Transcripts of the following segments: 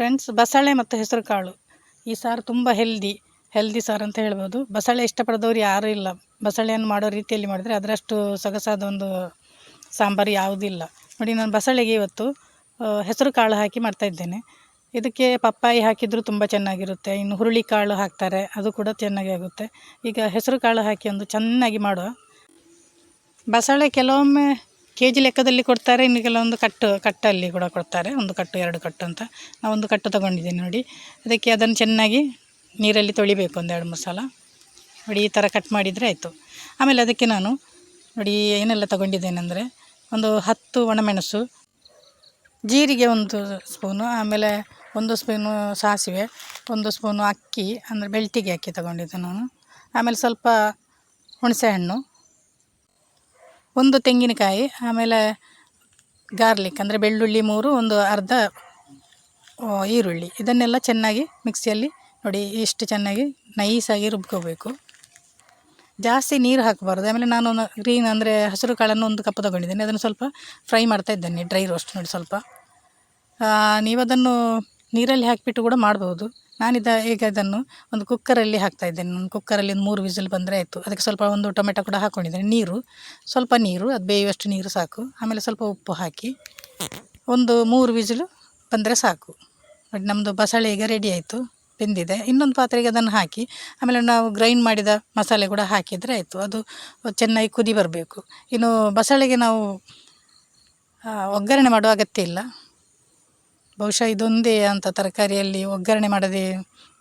Friends ಬಸಳೆ ಮತ್ತು ಹೆಸರು ಕಾಳು. ಈ ಸಾರು ತುಂಬ ಹೆಲ್ದಿ ಹೆಲ್ದಿ ಸಾರು ಅಂತ ಹೇಳ್ಬೋದು. ಬಸಳೆ ಇಷ್ಟಪಡದವ್ರು ಯಾರೂ ಇಲ್ಲ. ಬಸಳೆಯನ್ನು ಮಾಡೋ ರೀತಿಯಲ್ಲಿ ಮಾಡಿದರೆ ಅದರಷ್ಟು ಸೊಗಸಾದ ಒಂದು ಸಾಂಬಾರು ಯಾವುದಿಲ್ಲ ನೋಡಿ, ನಾನು ಬಸಳೆಗೆ ಇವತ್ತು ಹೆಸರು ಕಾಳು ಹಾಕಿ ಮಾಡ್ತಾಯಿದ್ದೇನೆ ಇದಕ್ಕೆ ಪಪ್ಪಾಯಿ ಹಾಕಿದರೂ ತುಂಬ ಚೆನ್ನಾಗಿರುತ್ತೆ. ಇನ್ನು ಹುರುಳಿ ಕಾಳು ಹಾಕ್ತಾರೆ, ಅದು ಕೂಡ ಚೆನ್ನಾಗಿ ಆಗುತ್ತೆ. ಈಗ ಹೆಸರು ಕಾಳು ಹಾಕಿ ಒಂದು ಚೆನ್ನಾಗಿ ಮಾಡುವ. ಬಸಳೆ ಕೆಲವೊಮ್ಮೆ ಕೆ ಜಿ ಲೆಕ್ಕದಲ್ಲಿ ಕೊಡ್ತಾರೆ, ಇನ್ನು ಕೆಲವೊಂದು ಕಟ್ಟು, ಕಟ್ಟಲ್ಲಿ ಕೂಡ ಕೊಡ್ತಾರೆ, ಒಂದು ಕಟ್ಟು, ಎರಡು ಕಟ್ಟು ಅಂತ. ನಾವು ಒಂದು ಕಟ್ಟು ತೊಗೊಂಡಿದ್ದೀನಿ ನೋಡಿ. ಅದಕ್ಕೆ ಅದನ್ನು ಚೆನ್ನಾಗಿ ನೀರಲ್ಲಿ ತೊಳಿಬೇಕು ಒಂದು ಎರಡು ಮೂರು ನೋಡಿ, ಈ ಥರ ಕಟ್ ಮಾಡಿದರೆ ಆಯಿತು. ಆಮೇಲೆ ಅದಕ್ಕೆ ನಾನು ನೋಡಿ, ಏನೆಲ್ಲ ತೊಗೊಂಡಿದ್ದೇನೆಂದರೆ ಒಂದು ಹತ್ತು ಒಣಮೆಣಸು, ಜೀರಿಗೆ ಒಂದು ಸ್ಪೂನು, ಆಮೇಲೆ ಒಂದು ಸ್ಪೂನು ಸಾಸಿವೆ, ಒಂದು ಸ್ಪೂನು ಅಕ್ಕಿ, ಅಂದರೆ ಬೆಳ್ತಿಗೆ ಅಕ್ಕಿ ತಗೊಂಡಿದ್ದೆ ನಾನು. ಆಮೇಲೆ ಸ್ವಲ್ಪ ಹುಣಸೆಹಣ್ಣು ಒಂದು ತೆಂಗಿನಕಾಯಿ, ಆಮೇಲೆ ಗಾರ್ಲಿಕ್ ಅಂದರೆ ಬೆಳ್ಳುಳ್ಳಿ ಮೂರು, ಒಂದು ಅರ್ಧ ಈರುಳ್ಳಿ. ಇದನ್ನೆಲ್ಲ ಚೆನ್ನಾಗಿ ಮಿಕ್ಸಿಯಲ್ಲಿ ನೋಡಿ ಇಷ್ಟು ಚೆನ್ನಾಗಿ ನೈಸಾಗಿ ರುಬ್ಕೋಬೇಕು. ಜಾಸ್ತಿ ನೀರು ಹಾಕಬಾರ್ದು. ಆಮೇಲೆ ನಾನು ಗ್ರೀನ್ ಅಂದರೆ ಹಸಿರು ಕಾಳನ್ನು ಒಂದು ಕಪ್ ತಗೊಂಡಿದ್ದೇನೆ. ಅದನ್ನು ಸ್ವಲ್ಪ ಫ್ರೈ ಮಾಡ್ತಾ ಇದ್ದೇನೆ ಡ್ರೈ ರೋಸ್ಟ್ ನೋಡಿ ಸ್ವಲ್ಪ. ನೀವು ಅದನ್ನು ನೀರಲ್ಲಿ ಹಾಕಿಬಿಟ್ಟು ಕೂಡ ಮಾಡ್ಬೋದು. ನಾನಿದ ಈಗ ಇದನ್ನು ಒಂದು ಕುಕ್ಕರಲ್ಲಿ ಹಾಕ್ತಾ ಇದ್ದೇನೆ. ಒಂದು ಕುಕ್ಕರಲ್ಲಿ ಒಂದು ಮೂರು ವಿಸಿಲ್ ಬಂದರೆ ಆಯಿತು. ಅದಕ್ಕೆ ಸ್ವಲ್ಪ ಒಂದು ಟೊಮೆಟೊ ಕೂಡ ಹಾಕ್ಕೊಂಡಿದ್ದೇನೆ ನೀರು, ಸ್ವಲ್ಪ ನೀರು, ಅದು ಬೇಯುವಷ್ಟು ನೀರು ಸಾಕು. ಆಮೇಲೆ ಸ್ವಲ್ಪ ಉಪ್ಪು ಹಾಕಿ ಒಂದು ಮೂರು ವಿಸಿಲು ಬಂದರೆ ಸಾಕು. ಬಟ್ ನಮ್ಮದು ಬಸಳೆ ಈಗ ರೆಡಿ ಆಯಿತು, ಬೆಂದಿದೆ. ಇನ್ನೊಂದು ಪಾತ್ರೆಗೆ ಅದನ್ನು ಹಾಕಿ, ಆಮೇಲೆ ನಾವು ಗ್ರೈಂಡ್ ಮಾಡಿದ ಮಸಾಲೆ ಕೂಡ ಹಾಕಿದರೆ ಆಯಿತು. ಅದು ಚೆನ್ನಾಗಿ ಕುದಿ ಬರಬೇಕು. ಇನ್ನು ಬಸಳೆಗೆ ನಾವು ಒಗ್ಗರಣೆ ಮಾಡುವ ಅಗತ್ಯ ಇಲ್ಲ. ಬಹುಶಃ ಇದೊಂದೇ ಅಂತ ತರಕಾರಿಯಲ್ಲಿ ಒಗ್ಗರಣೆ ಮಾಡದೆ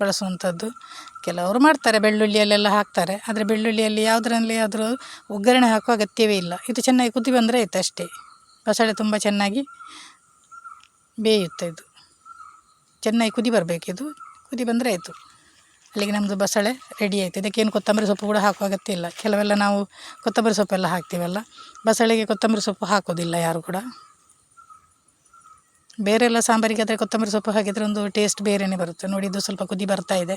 ಬಳಸುವಂಥದ್ದು. ಕೆಲವರು ಮಾಡ್ತಾರೆ, ಬೆಳ್ಳುಳ್ಳಿಯಲ್ಲೆಲ್ಲ ಹಾಕ್ತಾರೆ. ಆದರೆ ಬೆಳ್ಳುಳ್ಳಿಯಲ್ಲಿ ಯಾವುದರಲ್ಲಿ ಆದರೂ ಒಗ್ಗರಣೆ ಹಾಕುವ ಅಗತ್ಯವೇ ಇಲ್ಲ. ಇದು ಚೆನ್ನಾಗಿ ಕುದಿ ಬಂದರೆ ಆಯ್ತು ಅಷ್ಟೇ. ಬಸಳೆ ತುಂಬ ಚೆನ್ನಾಗಿ ಬೇಯುತ್ತೆ ಇದು. ಚೆನ್ನಾಗಿ ಕುದಿ ಬರಬೇಕಿದು ಕುದಿ ಬಂದರೆ ಆಯಿತು. ಅಲ್ಲಿಗೆ ನಮ್ಮದು ಬಸಳೆ ರೆಡಿ ಆಯಿತು. ಇದಕ್ಕೇನು ಕೊತ್ತಂಬರಿ ಸೊಪ್ಪು ಕೂಡ ಹಾಕುವ ಅಗತ್ಯ ಇಲ್ಲ. ಕೆಲವೆಲ್ಲ ನಾವು ಕೊತ್ತಂಬರಿ ಸೊಪ್ಪೆಲ್ಲ ಹಾಕ್ತೀವಲ್ಲ. ಬಸಳೆಗೆ ಕೊತ್ತಂಬರಿ ಸೊಪ್ಪು ಹಾಕೋದಿಲ್ಲ ಯಾರು ಕೂಡ. ಬೇರೆ ಎಲ್ಲ ಸಾಂಬಾರಿಗೆ ಆದರೆ ಕೊತ್ತಂಬರಿ ಸೊಪ್ಪು ಹಾಕಿದರೆ ಒಂದು ಟೇಸ್ಟ್ ಬೇರೆಯೇ ಬರುತ್ತೆ. ನೋಡಿ, ಇದು ಸ್ವಲ್ಪ ಕುದಿ ಬರ್ತಾ ಇದೆ.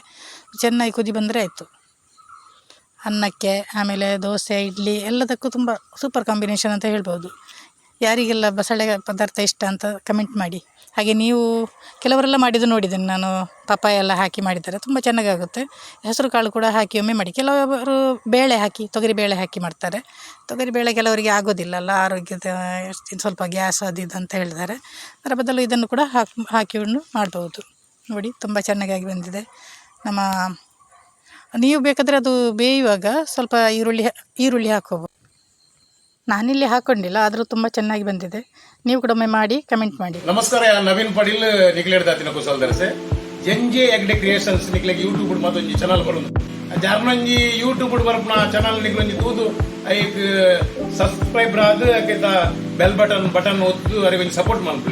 ಚೆನ್ನಾಗಿ ಕುದಿ ಬಂದರೆ ಆಯಿತು. ಅನ್ನಕ್ಕೆ, ಆಮೇಲೆ ದೋಸೆ, ಇಡ್ಲಿ ಎಲ್ಲದಕ್ಕೂ ತುಂಬ ಸೂಪರ್ ಕಾಂಬಿನೇಷನ್ ಅಂತ ಹೇಳ್ಬೋದು. ಯಾರಿಗೆಲ್ಲ ಬಸಳೆ ಪದಾರ್ಥ ಇಷ್ಟ ಅಂತ ಕಮೆಂಟ್ ಮಾಡಿ. ಹಾಗೆ ನೀವು ಕೆಲವರೆಲ್ಲ ಮಾಡಿದ್ದು ನೋಡಿದ್ದೇನೆ. ನಾನು ಪಪ್ಪಾಯ ಎಲ್ಲ ಹಾಕಿ ಮಾಡಿದ್ದಾರೆ. ತುಂಬ ಚೆನ್ನಾಗಾಗುತ್ತೆ. ಹೆಸರು ಕಾಳು ಕೂಡ ಹಾಕಿ ಒಮ್ಮೆ ಮಾಡಿ. ಕೆಲವರು ಬೇಳೆ ಹಾಕಿ, ತೊಗರಿ ಬೇಳೆ ಹಾಕಿ ಮಾಡ್ತಾರೆ. ತೊಗರಿ ಬೇಳೆ ಕೆಲವರಿಗೆ ಆಗೋದಿಲ್ಲ ಅಲ್ಲ, ಆರೋಗ್ಯದ, ಸ್ವಲ್ಪ ಗ್ಯಾಸ್ ಅದು ಇದು ಅಂತ ಹೇಳಿದ್ದಾರೆ. ಅದರ ಬದಲು ಇದನ್ನು ಕೂಡ ಹಾಕಿ, ಹಾಕಿಕೊಂಡು ಮಾಡ್ಬೋದು. ನೋಡಿ, ತುಂಬ ಚೆನ್ನಾಗಿ ಬಂದಿದೆ. ನಮ್ಮ, ನೀವು ಬೇಕಾದರೆ ಅದು ಬೇಯುವಾಗ ಸ್ವಲ್ಪ ಈರುಳ್ಳಿ ಈರುಳ್ಳಿ ಹಾಕೋಬೋದು ನಾನಿಲ್ಲಿ ಹಾಕೊಂಡಿಲ್ಲ, ಆದರೂ ತುಂಬ ಚೆನ್ನಾಗಿ ಬಂದಿದೆ. ನೀವು ಕೂಡ ಒಮ್ಮೆ ಮಾಡಿ ಕಮೆಂಟ್ ಮಾಡಿ. ನಮಸ್ಕಾರ ನವೀನ್ ಪಡೀಲ್ ನಿಕ್ಲೇಡ್ದಾತಿನ ಕುಸಲ್ದರಸೆ ಜಂಜಿ ಎಗ್ಡೆ ಕ್ರಿಯೇಷನ್ಸ್ ನಿಕ್ಲೆಗ್ ಯೂಟ್ಯೂಬ್ ಕೂಡ ಮತ್ತೊಂದು ಚಾನಲ್ ಬರುಂದು ಜಾರ್ನಂಜಿ ಯೂಟ್ಯೂಬ್ ಕೂಡ ಬರ್ಪುನ ಆ ಚಾನಲ್ ನಿಕ್ಲೊಂಜಿ ತೂದು ಐಕ್ ಸಬ್ಸ್ಕ್ರೈಬ್ ಆದ್ ಬೆಲ್ ಬಟನ್ ಬಟನ್ ಒತ್ತು, ಅರಿವಿನ ಸಪೋರ್ಟ್ ಮಾಡ್ಕೊಳ್ಳಿ